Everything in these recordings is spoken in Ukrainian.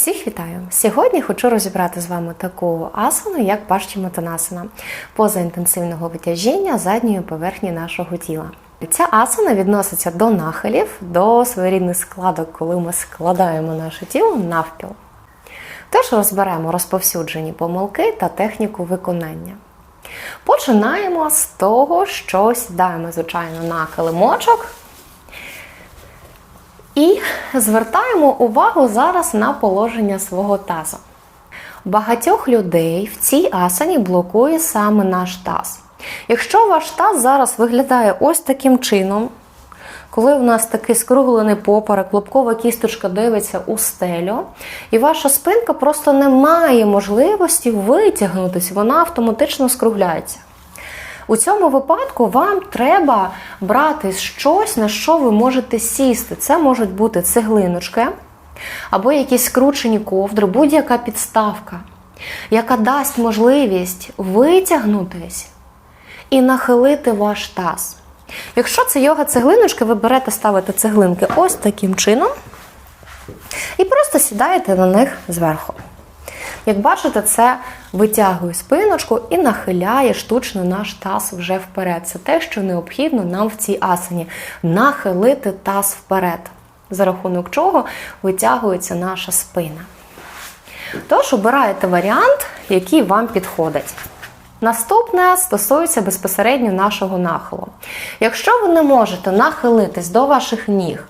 Всіх вітаю! Сьогодні хочу розібрати з вами таку асану, як Пашчіматанасана, поза інтенсивного витяжіння задньої поверхні нашого тіла. Ця асана відноситься до нахилів, до своєрідних складок, коли ми складаємо наше тіло навпіл. Теж розберемо розповсюджені помилки та техніку виконання. Починаємо з того, що сідаємо, звичайно, на килимочок. І звертаємо увагу зараз на положення свого тазу. Багатьох людей в цій асані блокує саме наш таз. Якщо ваш таз зараз виглядає ось таким чином, коли в нас такий скруглений поперек, лобкова кісточка дивиться у стелю, і ваша спинка просто не має можливості витягнутися, вона автоматично скругляється. У цьому випадку вам треба брати щось, на що ви можете сісти. Це можуть бути цеглиночки або якісь скручені ковдри, будь-яка підставка, яка дасть можливість витягнутись і нахилити ваш таз. Якщо це йога цеглиночки, ви берете, ставите цеглинки ось таким чином і просто сідаєте на них зверху. Як бачите, це витягує спиночку і нахиляє штучно наш таз вже вперед. Це те, що необхідно нам в цій асані нахилити таз вперед, за рахунок чого витягується наша спина. Тож обираєте варіант, який вам підходить. Наступне стосується безпосередньо нашого нахилу. Якщо ви не можете нахилитись до ваших ніг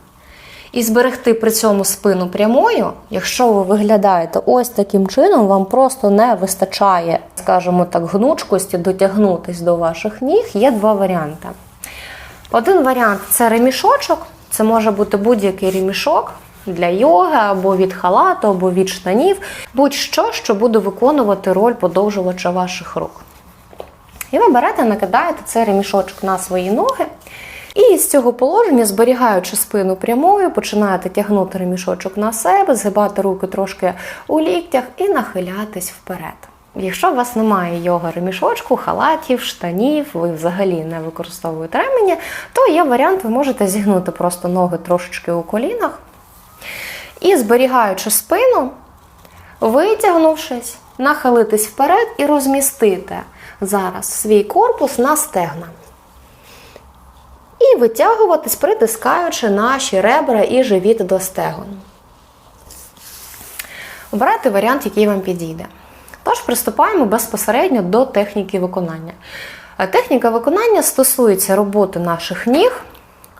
і зберегти при цьому спину прямою, якщо ви виглядаєте ось таким чином, вам просто не вистачає, скажімо так, гнучкості дотягнутись до ваших ніг, є два варіанти. Один варіант це ремішочок, це може бути будь-який ремішок. Для йоги, або від халату, або від штанів, будь-що, що буде виконувати роль подовжувача ваших рук. І ви берете, накидаєте цей ремішочок на свої ноги. І з цього положення, зберігаючи спину прямою, починаєте тягнути ремішочок на себе, згибати руки трошки у ліктях і нахилятись вперед. Якщо у вас немає йога ремішочку, халатів, штанів, ви взагалі не використовуєте ремені, то є варіант, ви можете зігнути просто ноги трошечки у колінах. І зберігаючи спину, витягнувшись, нахилитись вперед і розмістити зараз свій корпус на стегна. І витягуватись, притискаючи наші ребра і живіт до стегон. Обирайте варіант, який вам підійде. Тож приступаємо безпосередньо до техніки виконання. Техніка виконання стосується роботи наших ніг,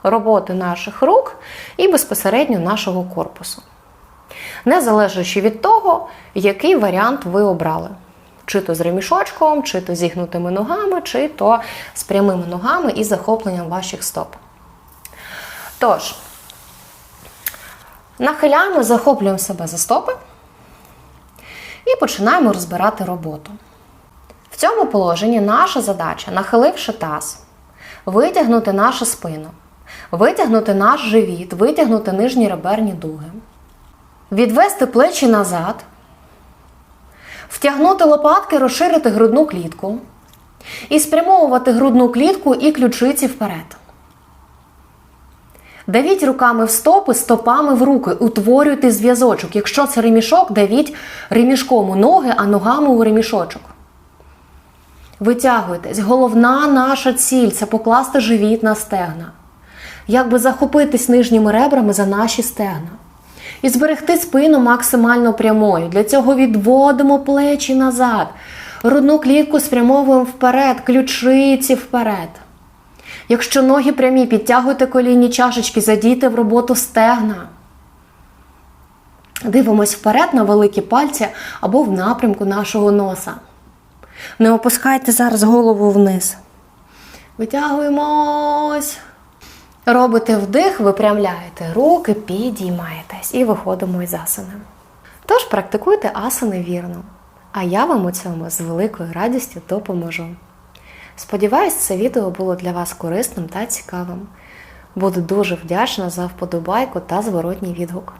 роботи наших рук і безпосередньо нашого корпусу. Незалежно від того, який варіант ви обрали. Чи то з ремішочком, чи то зігнутими ногами, чи то з прямими ногами і захопленням ваших стоп. Тож, нахиляємо, захоплюємо себе за стопи і починаємо розбирати роботу. В цьому положенні наша задача, нахиливши таз, витягнути нашу спину, витягнути наш живіт, витягнути нижні реберні дуги, відвести плечі назад. Втягнути лопатки, розширити грудну клітку і спрямовувати грудну клітку і ключиці вперед. Давіть руками в стопи, стопами в руки. Утворюйте зв'язочок. Якщо це ремішок, давіть ремішком у ноги, а ногами у ремішочок. Витягуйтесь. Головна наша ціль це покласти живіт на стегна. Якби захопитись нижніми ребрами за наші стегна. І зберегти спину максимально прямою. Для цього відводимо плечі назад. Грудну клітку спрямовуємо вперед, ключиці вперед. Якщо ноги прямі, підтягуйте колінні чашечки, задійте в роботу стегна. Дивимось вперед на великі пальці або в напрямку нашого носа. Не опускайте зараз голову вниз. Витягуємось. Робите вдих, випрямляєте руки, підіймаєтесь і виходимо із асани. Тож практикуйте асани вірно, а я вам у цьому з великою радістю допоможу. Сподіваюсь, це відео було для вас корисним та цікавим. Буду дуже вдячна за вподобайку та зворотній відгук.